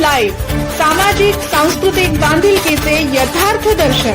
Live सामाजिक सांस्कृतिक बांधिलकीचे यथार्थ दर्शन.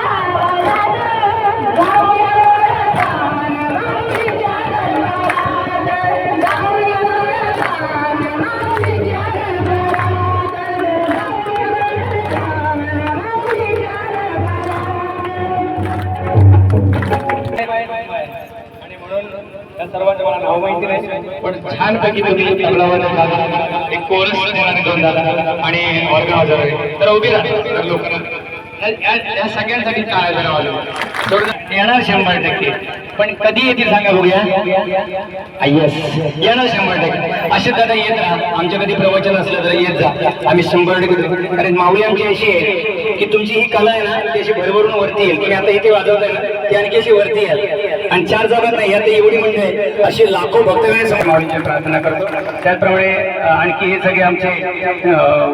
सर्वांचं मला नाव माहिती नाही पण छानपैकी तुम्ही तबलावर एक कोरस घेऊन झाला आणि ऑर्गन वाजवणारे तर उभी राहा लोकांना या- सगळ्यांसाठी काय जरा वाजव येणार शंभर टक्के पण कधी येतील सांगा बघूया येस येणार शंभर टक्के असे दादा येत राहा आमच्या कधी प्रवचन असलं तर येत जा आम्ही शंभर टक्के कारण माऊली आमची अशी आहे की तुमची ही कला आहे ना ती अशी भरभरून वरती येईल तुम्ही आता इथे वाजवताय ना ती आणखी अशी वरती येईल आणि चार जागात नाही आता एवढी म्हणजे अशी लाखो भक्त माऊलीची प्रार्थना करतो त्याचप्रमाणे आणखी हे सगळे आमचे अं,